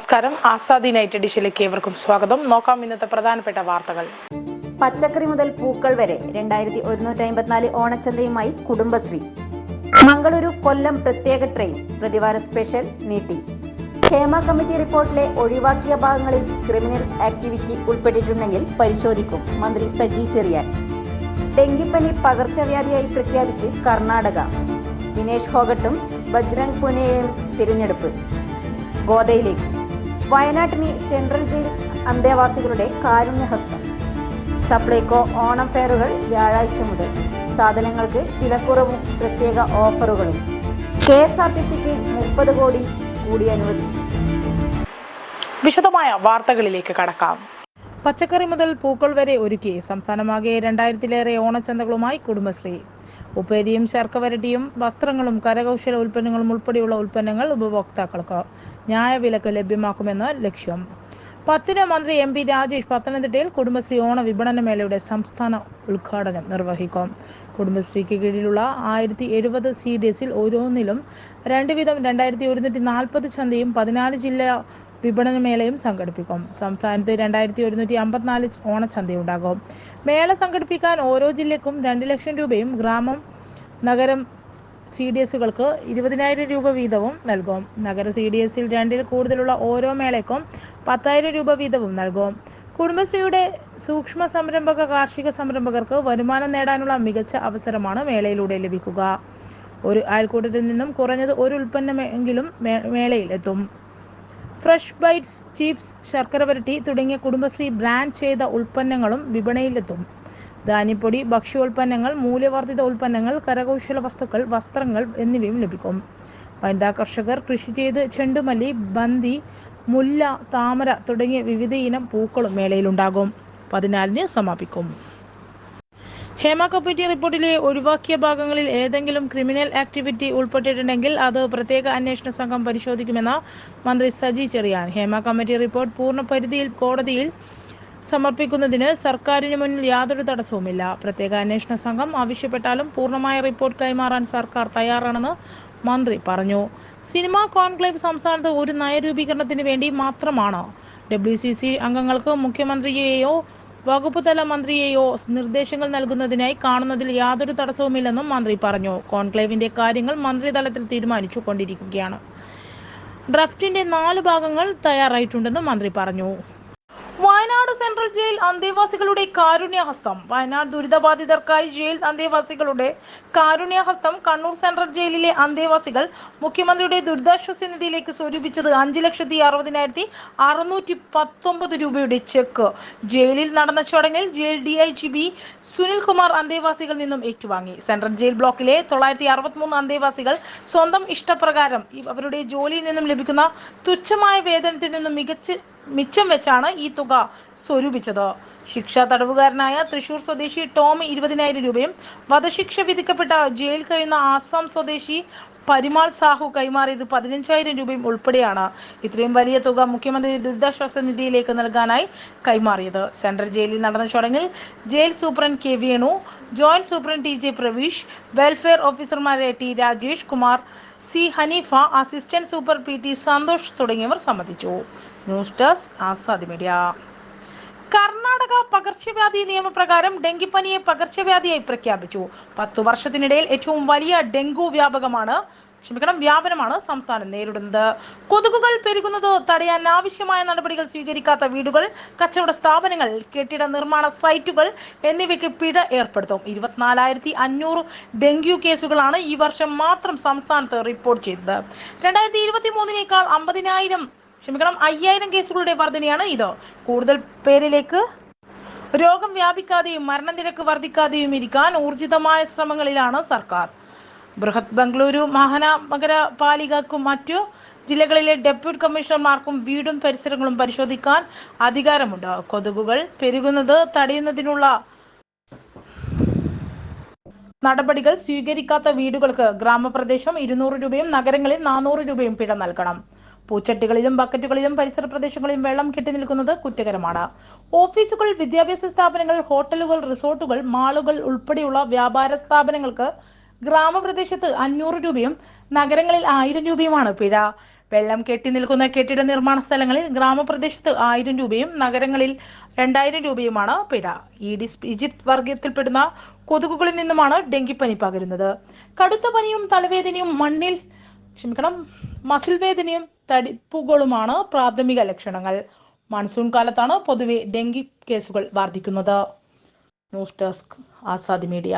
നമസ്കാരം. ആസാദി നൈറ്റ് എഡിഷനിലേക്ക് ഏവർക്കും സ്വാഗതം. നോക്കാം ഇന്നത്തെ പ്രധാനപ്പെട്ട വാർത്തകൾ. പച്ചക്കറി മുതൽ പൂക്കൾ വരെ രണ്ടായിരത്തി ഒരുന്നൂറ്റി അമ്പത്തിനാല് ഓണച്ചന്തയുമായി കുടുംബശ്രീ. മംഗളൂരു കൊല്ലം പ്രത്യേക ട്രെയിൻ പ്രതിവാര സ്പെഷ്യൽ നീട്ടി. ക്ഷേമ കമ്മിറ്റി റിപ്പോർട്ടിലെ ഒഴിവാക്കിയ ഭാഗങ്ങളിൽ ക്രിമിനൽ ആക്ടിവിറ്റി ഉൾപ്പെട്ടിട്ടുണ്ടെങ്കിൽ പരിശോധിക്കും മന്ത്രി സജി ചെറിയാൻ. ഡെങ്കിപ്പനി പകർച്ചവ്യാധിയായി പ്രഖ്യാപിച്ച് കർണാടക. വിനേഷ് ഹോഗട്ടും ബജ്രംഗ് പുനെയും തിരഞ്ഞെടുപ്പ്. ഗോദയിലേക്ക്. വയനാട്ടിന് സെൻട്രൽ ജയിൽ അന്തേവാസികളുടെ കാരുണ്യഹസ്തം. സപ്ലൈകോ ഓണം ഫെയറുകൾ വ്യാഴാഴ്ച മുതൽ. സാധനങ്ങൾക്ക് വിലക്കുറവും പ്രത്യേക ഓഫറുകളും. കെ എസ് ആർ ടി സിക്ക് മുപ്പത് കോടി കൂടി അനുവദിച്ചു. വിശദമായ വാർത്തകളിലേക്ക് കടക്കാം. പച്ചക്കറി മുതൽ പൂക്കൾ വരെ ഒരുക്കി സംസ്ഥാനമാകെ രണ്ടായിരത്തിലേറെ ഓണച്ചന്തകളുമായി കുടുംബശ്രീ. ഉപ്പേരിയും ശർക്കവരട്ടിയും വസ്ത്രങ്ങളും കരകൗശല ഉൽപ്പന്നങ്ങളും ഉൾപ്പെടെയുള്ള ഉൽപ്പന്നങ്ങൾ ഉപഭോക്താക്കൾക്ക് ന്യായവിലക്ക് ലഭ്യമാക്കുമെന്ന് ലക്ഷ്യം. പത്തിന് മന്ത്രി എം പി രാജേഷ് പത്തനംതിട്ടയിൽ കുടുംബശ്രീ ഓണ വിപണന മേളയുടെ സംസ്ഥാന ഉദ്ഘാടനം നിർവഹിക്കും. കുടുംബശ്രീക്ക് കീഴിലുള്ള ആയിരത്തി എഴുപത് സി ഡി എസിൽ ഓരോന്നിലും രണ്ട് വീതം രണ്ടായിരത്തി ഒരുന്നൂറ്റി നാൽപ്പത് ചന്തയും പതിനാല് ജില്ലാ വിപണന മേളയും സംഘടിപ്പിക്കും. സംസ്ഥാനത്ത് രണ്ടായിരത്തി ഒരുന്നൂറ്റി അമ്പത്തിനാല് ഓണച്ചന്തയുണ്ടാകും. മേള സംഘടിപ്പിക്കാൻ ഓരോ ജില്ലയ്ക്കും രണ്ട് ലക്ഷം രൂപയും ഗ്രാമം നഗരം സി ഡി എസുകൾക്ക് ഇരുപതിനായിരം രൂപ വീതവും നൽകും. നഗര സി ഡി എസിൽ രണ്ടിൽ കൂടുതലുള്ള ഓരോ മേളയ്ക്കും പത്തായിരം രൂപ വീതവും നൽകും. കുടുംബശ്രീയുടെ സൂക്ഷ്മ സംരംഭക കാർഷിക സംരംഭകർക്ക് വരുമാനം നേടാനുള്ള മികച്ച അവസരമാണ് മേളയിലൂടെ ലഭിക്കുക. ഒരു അയൽക്കൂട്ടത്തിൽ നിന്നും കുറഞ്ഞത് ഒരു ഉൽപ്പന്നമെങ്കിലും മേളയിൽ എത്തും. ഫ്രഷ് ബൈറ്റ്സ് ചിപ്സ് ശർക്കര വരട്ടി തുടങ്ങിയ കുടുംബശ്രീ ബ്രാൻഡ് ചെയ്ത ഉൽപ്പന്നങ്ങളും വിപണിയിലെത്തും. ധാന്യപ്പൊടി ഭക്ഷ്യോൽപ്പന്നങ്ങൾ മൂല്യവർദ്ധിത ഉൽപ്പന്നങ്ങൾ കരകൗശല വസ്തുക്കൾ വസ്ത്രങ്ങൾ എന്നിവയും ലഭിക്കും. വനിതാ കർഷകർ കൃഷി ചെയ്ത് ചെണ്ടുമല്ലി ബന്തി മുല്ല താമര തുടങ്ങിയ വിവിധ ഇനം പൂക്കളും മേളയിലുണ്ടാകും. പതിനാലിന് സമാപിക്കും. ഹേമ കമ്മിറ്റി റിപ്പോർട്ടിലെ ഒഴിവാക്കിയ ഭാഗങ്ങളിൽ ഏതെങ്കിലും ക്രിമിനൽ ആക്ടിവിറ്റി ഉൾപ്പെട്ടിട്ടുണ്ടെങ്കിൽ അത് പ്രത്യേക അന്വേഷണ സംഘം പരിശോധിക്കുമെന്ന് മന്ത്രി സജി ചെറിയാൻ. ഹേമ കമ്മിറ്റി റിപ്പോർട്ട് പൂർണ പരിധിയിൽ കോടതിയിൽ സമർപ്പിക്കുന്നതിന് സർക്കാരിന് മുന്നിൽ യാതൊരു തടസ്സവുമില്ല. പ്രത്യേക അന്വേഷണ സംഘം ആവശ്യപ്പെട്ടാലും പൂർണമായ റിപ്പോർട്ട് കൈമാറാൻ സർക്കാർ തയ്യാറാണെന്ന് മന്ത്രി പറഞ്ഞു. സിനിമാ കോൺക്ലേവ് സംസ്ഥാനത്ത് ഒരു നയരൂപീകരണത്തിന് വേണ്ടി മാത്രമാണ് ഡബ്ല്യു സി സി അംഗങ്ങൾക്ക് മുഖ്യമന്ത്രിയെയോ വകുപ്പ് തല മന്ത്രിയെയോ നിർദ്ദേശങ്ങൾ നൽകുന്നതിനായി കാണുന്നതിൽ യാതൊരു തടസ്സവുമില്ലെന്നും മന്ത്രി പറഞ്ഞു. കോൺക്ലേവിന്റെ കാര്യങ്ങൾ മന്ത്രിതലത്തിൽ തീരുമാനിച്ചു കൊണ്ടിരിക്കുകയാണ് ഡ്രാഫ്റ്റിന്റെ നാല് ഭാഗങ്ങൾ തയ്യാറായിട്ടുണ്ടെന്നും മന്ത്രി പറഞ്ഞു. വയനാട് സെൻട്രൽ ജയിൽ അന്തേവാസികളുടെ കാരുണ്യഹസ്തം. വയനാട് ദുരിതബാധിതർക്കായി ജയിൽ അന്തേവാസികളുടെ കാരുണ്യഹസ്തം കണ്ണൂർ സെൻട്രൽ ജയിലിലെ അന്തേവാസികൾ മുഖ്യമന്ത്രിയുടെ ദുരിതാശ്വാസ നിധിയിലേക്ക് സ്വരൂപിച്ചത് അഞ്ച് ലക്ഷത്തി അറുപതിനായിരത്തി അറുന്നൂറ്റി പത്തൊമ്പത് രൂപയുടെ ചെക്ക്. ജയിലിൽ നടന്ന ചടങ്ങിൽ jail D I G B Sunilkumar അന്തേവാസികളിൽ നിന്നും ഏറ്റുവാങ്ങി. സെൻട്രൽ ജയിൽ ബ്ലോക്കിലെ തൊള്ളായിരത്തി അറുപത്തിമൂന്ന് അന്തേവാസികൾ സ്വന്തം ഇഷ്ടപ്രകാരം അവരുടെ ജോലിയിൽ നിന്നും ലഭിക്കുന്ന തുച്ഛമായ വേതനത്തിൽ നിന്നും മികച്ച് മിച്ചം വെച്ചാണ് ഈ തുക സ്വരൂപിച്ചത്. ശിക്ഷാ തടവുകാരനായ തൃശൂർ സ്വദേശി ടോമി ഇരുപതിനായിരം രൂപയും വധശിക്ഷ വിധിക്കപ്പെട്ട ജയിൽ കഴിയുന്ന ആസാം സ്വദേശി പരിമാൾ സാഹു കൈമാറിയത് പതിനഞ്ചായിരം രൂപയും ഉൾപ്പെടെയാണ്. ഇത്രയും വലിയ തുക മുഖ്യമന്ത്രി ദുരിതാശ്വാസ നിധിയിലേക്ക് നൽകാനായി കൈമാറിയത്. സെൻട്രൽ ജയിലിൽ നടന്ന ചടങ്ങിൽ jail superintendent K Venu joint superintendent T J Praveesh welfare ഓഫീസർമാരെ T Rajesh Kumar C Haneefa assistant super P T Santhosh തുടങ്ങിയവർ സംബന്ധിച്ചു. News desk Azad media. Karnataka പകർച്ചവ്യാധി നിയമപ്രകാരം ഡെങ്കിപ്പനിയെ പകർച്ചവ്യാധിയായി പ്രഖ്യാപിച്ചു. പത്തു വർഷത്തിനിടയിൽ ഏറ്റവും വലിയ ഡെങ്കു വ്യാപകമാണ് ക്ഷമിക്കണം വ്യാപനമാണ് സംസ്ഥാനം നേരിടുന്നത്. കൊതുകുകൾ പെരുകുന്നത് തടയാൻ ആവശ്യമായ നടപടികൾ സ്വീകരിക്കാത്ത വീടുകൾ കച്ചവട സ്ഥാപനങ്ങൾ കെട്ടിട നിർമ്മാണ സൈറ്റുകൾ എന്നിവയ്ക്ക് പിഴ ഏർപ്പെടുത്തും. ഇരുപത്തിനാലായിരത്തി അഞ്ഞൂറ് ഡെങ്കു കേസുകളാണ് ഈ വർഷം മാത്രം സംസ്ഥാനത്ത് റിപ്പോർട്ട് ചെയ്തത്. രണ്ടായിരത്തി ഇരുപത്തി മൂന്നിനേക്കാൾ അമ്പതിനായിരം ക്ഷമിക്കണം അയ്യായിരം കേസുകളുടെ വർധനയാണ് ഇത്. കൂടുതൽ പേരിലേക്ക് രോഗം വ്യാപിക്കാതെയും മരണനിരക്ക് വർദ്ധിക്കാതെയും ഇരിക്കാൻ ഊർജിതമായ ശ്രമങ്ങളിലാണ് സർക്കാർ. ബൃഹത് ബംഗളൂരു മഹാനഗരപാലികക്കും മറ്റു ജില്ലകളിലെ ഡെപ്യൂട്ടി കമ്മീഷണർമാർക്കും വീടും പരിസരങ്ങളും പരിശോധിക്കാൻ അധികാരമുണ്ട്. കൊതുകുകൾ പെരുകുന്നത് തടയുന്നതിനുള്ള നടപടികൾ സ്വീകരിക്കാത്ത വീടുകൾക്ക് ഗ്രാമപ്രദേശം ഇരുന്നൂറ് രൂപയും നഗരങ്ങളിൽ നാനൂറ് രൂപയും പിഴ നൽകണം. പൂച്ചട്ടികളിലും ബക്കറ്റുകളിലും പരിസര പ്രദേശങ്ങളിലും വെള്ളം കെട്ടി നിൽക്കുന്നത് കുറ്റകരമാണ്. ഓഫീസുകൾ വിദ്യാഭ്യാസ സ്ഥാപനങ്ങൾ ഹോട്ടലുകൾ റിസോർട്ടുകൾ മാളുകൾ ഉൾപ്പെടെയുള്ള വ്യാപാര സ്ഥാപനങ്ങൾക്ക് ഗ്രാമപ്രദേശത്ത് അഞ്ഞൂറ് രൂപയും നഗരങ്ങളിൽ ആയിരം രൂപയുമാണ് പിഴ. വെള്ളം കെട്ടി നിൽക്കുന്ന കെട്ടിട നിർമ്മാണ സ്ഥലങ്ങളിൽ ഗ്രാമപ്രദേശത്ത് ആയിരം രൂപയും നഗരങ്ങളിൽ രണ്ടായിരം രൂപയുമാണ് പിഴ. ഈഡിസ് ഈജിപ്ത് വർഗത്തിൽപ്പെടുന്ന കൊതുകുകളിൽ നിന്നുമാണ് ഡെങ്കിപ്പനി പകരുന്നത്. കടുത്ത പനിയും തലവേദനയും മണ്ണിൽ ക്ഷമിക്കണം മസിൽ വേദനയും തടിപ്പുകളുമാണ് പ്രാഥമിക ലക്ഷണങ്ങൾ. മൺസൂൺ കാലത്താണ് പൊതുവെ ഡെങ്കി കേസുകൾ വർദ്ധിക്കുന്നത് ന്യൂസ് ഡെസ്ക് ആസാദി മീഡിയ.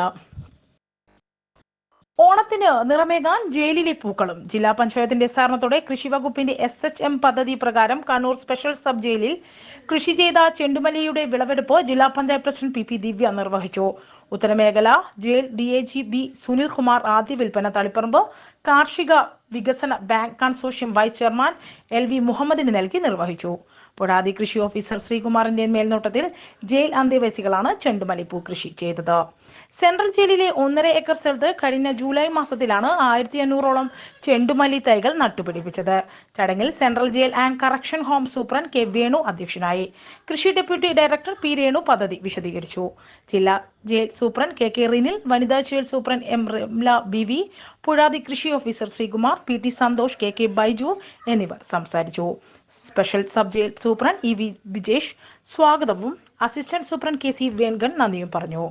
ഓണത്തിന് നിറമേകാൻ ജയിലിലെ പൂക്കളും. ജില്ലാ പഞ്ചായത്തിന്റെ സഹകരണത്തോടെ കൃഷി വകുപ്പിന്റെ എസ് എച്ച് എം പദ്ധതി പ്രകാരം കണ്ണൂർ സ്പെഷ്യൽ സബ് ജയിലിൽ കൃഷി ചെയ്ത ചെണ്ടുമല്ലിയുടെ വിളവെടുപ്പ് ജില്ലാ panchayat president P P Divya നിർവഹിച്ചു. ഉത്തരമേഖല jail D A G B Sunil Kumar ആദ്യ വിൽപ്പന തളിപ്പറമ്പ് കാർഷിക വികസന bank consortium vice chairman L V മുഹമ്മദിന് നൽകി നിർവഹിച്ചു. പൊടാതി കൃഷി ഓഫീസർ ശ്രീകുമാറിന്റെ മേൽനോട്ടത്തിൽ ജയിൽ അന്തേവാസികളാണ് ചെണ്ടുമല്ലിപ്പൂ കൃഷി ചെയ്തത്. സെൻട്രൽ ജയിലിലെ ഒന്നര ഏക്കർ സ്ഥലത്ത് കഴിഞ്ഞ ജൂലൈ മാസത്തിലാണ് ആയിരത്തി അഞ്ഞൂറോളം ചെണ്ടുമല്ലി തൈകൾ നട്ടുപിടിപ്പിച്ചത്. ചടങ്ങിൽ central jail and correction home superintendent K Venu അധ്യക്ഷനായി. കൃഷി ഡെപ്യൂട്ടി ഡയറക്ടർ പി രേണു പദ്ധതി വിശദീകരിച്ചു. ജില്ലാ jail superintendent K K Rinil വനിതാ jail superintendent M Ramla B V Puzhathi കൃഷി officer Sreekumar P T Santhosh K K Baiju എന്നിവർ സംസാരിച്ചു. Special sub jail superintendent E V Vijesh സ്വാഗതവും. Assistant superintendent K C Vengan നന്ദിയും പറഞ്ഞു.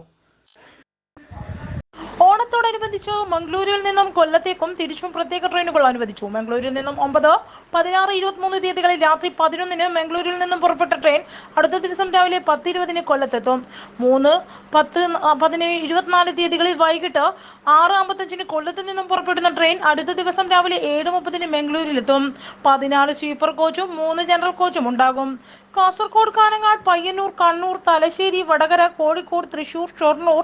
ഓണത്തോടനുബന്ധിച്ച് മംഗളൂരുവിൽ നിന്നും കൊല്ലത്തേക്കും തിരിച്ചും പ്രത്യേക ട്രെയിനുകൾ അനുവദിച്ചു. മംഗളൂരുവിൽ നിന്നും ഒമ്പത് പതിനാറ് ഇരുപത്തിമൂന്ന് തീയതികളിൽ രാത്രി പതിനൊന്നിന് മംഗളൂരുവിൽ നിന്നും പുറപ്പെട്ട ട്രെയിൻ അടുത്ത ദിവസം രാവിലെ പത്ത് ഇരുപതിന് കൊല്ലത്തെത്തും. മൂന്ന് പത്ത് പതിനേഴ് ഇരുപത്തിനാല് തീയതികളിൽ വൈകിട്ട് ആറ് അമ്പത്തഞ്ചിന് കൊല്ലത്ത് നിന്നും പുറപ്പെടുന്ന ട്രെയിൻ അടുത്ത ദിവസം രാവിലെ ഏഴ് മുപ്പതിന് മംഗളൂരിലെത്തും പതിനാല് സ്വീപ്പർ കോച്ചും മൂന്ന് ജനറൽ കോച്ചും ഉണ്ടാകും. കാസർഗോഡ് കാനങ്ങാട് പയ്യന്നൂർ കണ്ണൂർ തലശ്ശേരി വടകര കോഴിക്കോട് തൃശൂർ ഷൊർണൂർ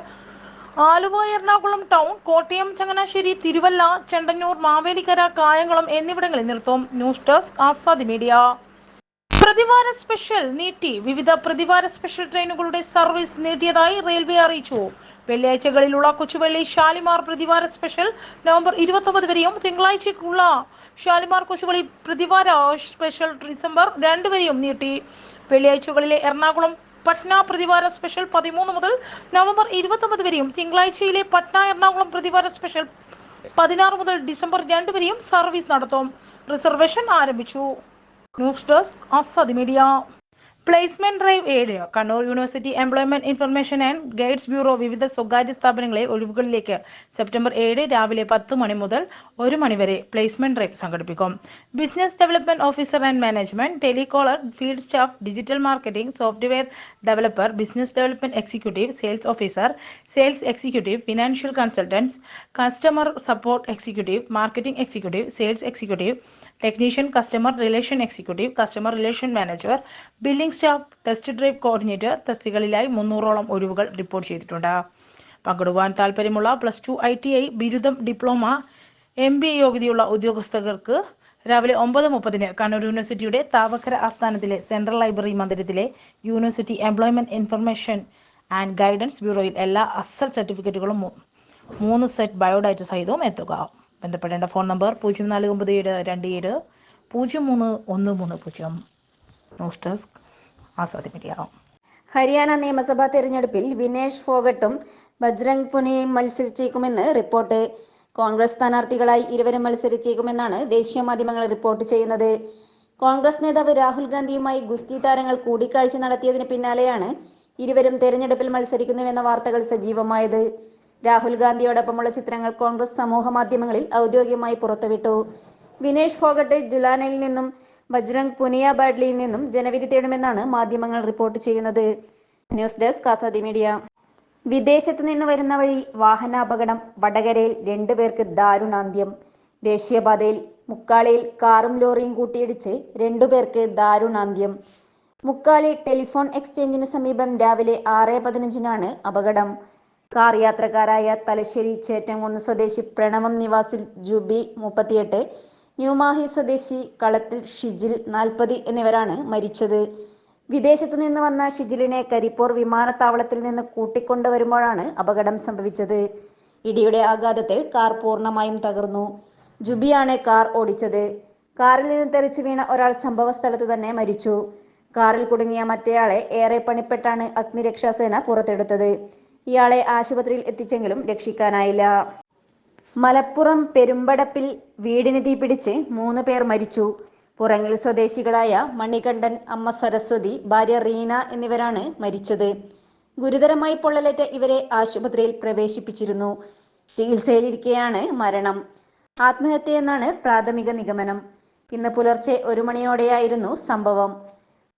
ആലുവ എറണാകുളം ടൗൺ കോട്ടയം ചങ്ങനാശ്ശേരി തിരുവല്ല ചെണ്ടന്നൂർ മാവേലിക്കര കായംകുളം എന്നിവിടങ്ങളിൽ നിർത്തും ന്യൂസ് ഡെസ്ക് ആസാദി മീഡിയ. പ്രതിവാര സ്പെഷ്യൽ നീട്ടി. വിവിധ പ്രതിവാര സ്പെഷ്യൽ ട്രെയിനുകളുടെ സർവീസ് നീട്ടിയതായി റെയിൽവേ അറിയിച്ചു. വെള്ളിയാഴ്ചകളിലുള്ള കൊച്ചുവള്ളി ഷാലിമാർ പ്രതിവാര സ്പെഷ്യൽ നവംബർ ഇരുപത്തൊമ്പത് വരെയും തിങ്കളാഴ്ചക്കുള്ള ഷാലിമാർ കൊച്ചുവള്ളി പ്രതിവാര സ്പെഷ്യൽ ഡിസംബർ രണ്ട് വരെയും നീട്ടി. വെള്ളിയാഴ്ചകളിലെ എറണാകുളം പട്ന പ്രതിവാര സ്പെഷ്യൽ പതിമൂന്ന് മുതൽ നവംബർ ഇരുപത്തൊമ്പത് വരെയും തിങ്കളാഴ്ചയിലെ പട്ന എറണാകുളം പ്രതിവാര സ്പെഷ്യൽ പതിനാറ് മുതൽ ഡിസംബർ രണ്ട് വരെയും സർവീസ് നടത്തും. റിസർവേഷൻ ആരംഭിച്ചു. News desk Azad media. Placement drive ഏഴ് Kannur university employment information and guides bureau വിവിധ സ്വകാര്യ സ്ഥാപനങ്ങളെ ഒഴിവുകളിലേക്ക് സെപ്റ്റംബർ ഏഴ് രാവിലെ പത്ത് മണി മുതൽ ഒരു മണി വരെ പ്ലേസ്മെന്റ് ഡ്രൈവ് സംഘടിപ്പിക്കും. Business development officer and management telecaller field staff digital marketing software developer business development executive sales officer sales executive financial consultants customer support executive marketing executive sales executive technician customer relation executive customer relation manager billing staff test drive coordinator തസ്തികളിലായി മുന്നൂറോളം ഒഴിവുകൾ report ചെയ്തിട്ടുണ്ട്. പങ്കെടുക്കാൻ താൽപ്പര്യമുള്ള plus two I T I ബിരുദം diploma M B A യോഗ്യതയുള്ള ഉദ്യോഗസ്ഥർക്ക് രാവിലെ ഒമ്പത് മുപ്പതിന് കണ്ണൂർ യൂണിവേഴ്സിറ്റിയുടെ താവക്കര ആസ്ഥാനത്തിലെ central library മന്ദിരത്തിലെ university employment information and guidance ബ്യൂറോയിൽ എല്ലാ അസൽ സർട്ടിഫിക്കറ്റുകളും മൂന്ന് സെറ്റ് ബയോഡാറ്റ സഹിതവും എത്തുക. ബന്ധപ്പെടേണ്ട ഫോൺ നമ്പർ പൂജ്യം നാല് ഒമ്പത് ഏഴ് രണ്ട് ഏഴ് പൂജ്യം മൂന്ന് ഒന്ന് മൂന്ന് പൂജ്യം. News desk Azadi media. Haryana നിയമസഭാ തെരഞ്ഞെടുപ്പിൽ വിനേഷ് ഫോഗട്ടും ബജ്രംഗ് പുനിയയും മത്സരിച്ചേക്കുമെന്ന് റിപ്പോർട്ട്. കോൺഗ്രസ് സ്ഥാനാർത്ഥികളായി ഇരുവരും മത്സരിച്ചേക്കുമെന്നാണ് ദേശീയ മാധ്യമങ്ങൾ റിപ്പോർട്ട് ചെയ്യുന്നത്. കോൺഗ്രസ് നേതാവ് രാഹുൽ ഗാന്ധിയുമായി ഗുസ്തി താരങ്ങൾ കൂടിക്കാഴ്ച നടത്തിയതിന് പിന്നാലെയാണ് ഇരുവരും തെരഞ്ഞെടുപ്പിൽ മത്സരിക്കുന്നുവെന്ന വാർത്തകൾ സജീവമായത്. രാഹുൽ ഗാന്ധിയോടൊപ്പമുള്ള ചിത്രങ്ങൾ കോൺഗ്രസ് സമൂഹ മാധ്യമങ്ങളിൽ ഔദ്യോഗികമായി പുറത്തുവിട്ടു. വിനേഷ് ഫോഗട്ട് ജുലാനയിൽ നിന്നും ബജ്രംഗ് പുനിയ ബാഡ്ലിയിൽ നിന്നും ജനവിധി തേടുമെന്നാണ് മാധ്യമങ്ങൾ റിപ്പോർട്ട് ചെയ്യുന്നത്. News desk Azadi media. വിദേശത്തു നിന്ന് വരുന്ന വഴി വാഹനാപകടം വടകരയിൽ രണ്ടുപേർക്ക് ദാരുണാന്ത്യം. ദേശീയപാതയിൽ മുക്കാളിയിൽ കാറും ലോറിയും കൂട്ടിയിടിച്ച് രണ്ടുപേർക്ക് ദാരുണാന്ത്യം. മുക്കാളി ടെലിഫോൺ എക്സ്ചേഞ്ചിന് സമീപം രാവിലെ ആറ് പതിനഞ്ചിനാണ് അപകടം. കാർ യാത്രക്കാരായ തലശ്ശേരി ചേറ്റംകുന്ന് സ്വദേശി പ്രണവം നിവാസിൽ ജുബി മുപ്പത്തിയെട്ട് ന്യൂമാഹി സ്വദേശി കളത്തിൽ ഷിജിൽ നാൽപ്പത് എന്നിവരാണ് മരിച്ചത്. വിദേശത്തു നിന്ന് വന്ന ഷിജിലിനെ കരിപ്പൂർ വിമാനത്താവളത്തിൽ നിന്ന് കൂട്ടിക്കൊണ്ടുവരുമ്പോഴാണ് അപകടം സംഭവിച്ചത്. ഇടിയുടെ ആഘാതത്തിൽ കാർ പൂർണമായും തകർന്നു. ജുബിയാണ് കാർ ഓടിച്ചത്. കാറിൽ നിന്ന് തെറിച്ചു വീണ ഒരാൾ സംഭവ സ്ഥലത്ത് തന്നെ മരിച്ചു. കാറിൽ കുടുങ്ങിയ മറ്റേയാളെ ഏറെ പണിപ്പെട്ടാണ് അഗ്നിരക്ഷാസേന പുറത്തെടുത്തത്. ഇയാളെ ആശുപത്രിയിൽ എത്തിച്ചെങ്കിലും രക്ഷിക്കാനായില്ല. മലപ്പുറം പെരുമ്പടപ്പിൽ വീടിന് തീപിടിച്ച് മൂന്ന് പേർ മരിച്ചു. പുറങ്ങിൽ സ്വദേശികളായ മണികണ്ഠൻ അമ്മ സരസ്വതി ഭാര്യ റീന എന്നിവരാണ് മരിച്ചത്. ഗുരുതരമായി പൊള്ളലേറ്റ ഇവരെ ആശുപത്രിയിൽ പ്രവേശിപ്പിച്ചിരുന്നു. ചികിത്സയിലിരിക്കെയാണ് മരണം. ആത്മഹത്യയെന്നാണ് പ്രാഥമിക നിഗമനം. ഇന്ന് പുലർച്ചെ ഒരു മണിയോടെയായിരുന്നു സംഭവം.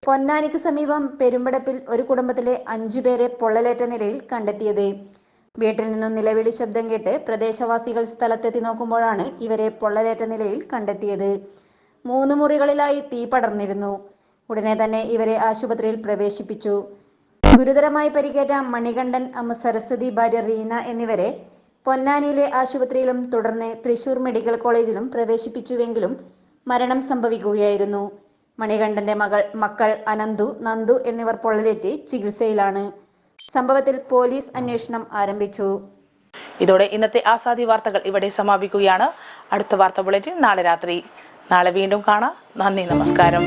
പൊന്നാനിക്ക് സമീപം പെരുമ്പടപ്പിൽ ഒരു കുടുംബത്തിലെ അഞ്ചുപേരെ പൊള്ളലേറ്റ നിലയിൽ കണ്ടെത്തിയത്. വീട്ടിൽ നിന്നും നിലവിളി ശബ്ദം കേട്ട് പ്രദേശവാസികൾ സ്ഥലത്തെത്തി നോക്കുമ്പോഴാണ് ഇവരെ പൊള്ളലേറ്റ നിലയിൽ കണ്ടെത്തിയത്. മൂന്ന് മുറികളിലായി തീ പടർന്നിരുന്നു. ഉടനെ തന്നെ ഇവരെ ആശുപത്രിയിൽ പ്രവേശിപ്പിച്ചു. ഗുരുതരമായി പരിക്കേറ്റ മണികണ്ഠൻ അമ്മ സരസ്വതി ഭാര്യ റീന എന്നിവരെ പൊന്നാനിയിലെ ആശുപത്രിയിലും തുടർന്ന് തൃശൂർ മെഡിക്കൽ കോളേജിലും പ്രവേശിപ്പിച്ചുവെങ്കിലും മരണം സംഭവിക്കുകയായിരുന്നു. മണികണ്ഠന്റെ മകൾ മക്കൾ അനന്തു നന്ദു എന്നിവർ പൊള്ളലേറ്റ് ചികിത്സയിലാണ്. സംഭവത്തിൽ പോലീസ് അന്വേഷണം ആരംഭിച്ചു. ഇതോടെ ഇന്നത്തെ ആസാദി വാർത്തകൾ ഇവിടെ സമാപിക്കുകയാണ്. അടുത്ത വാർത്ത ബുള്ളറ്റിൻ നാളെ രാത്രി. നാളെ വീണ്ടും കാണാം. നന്ദി നമസ്കാരം.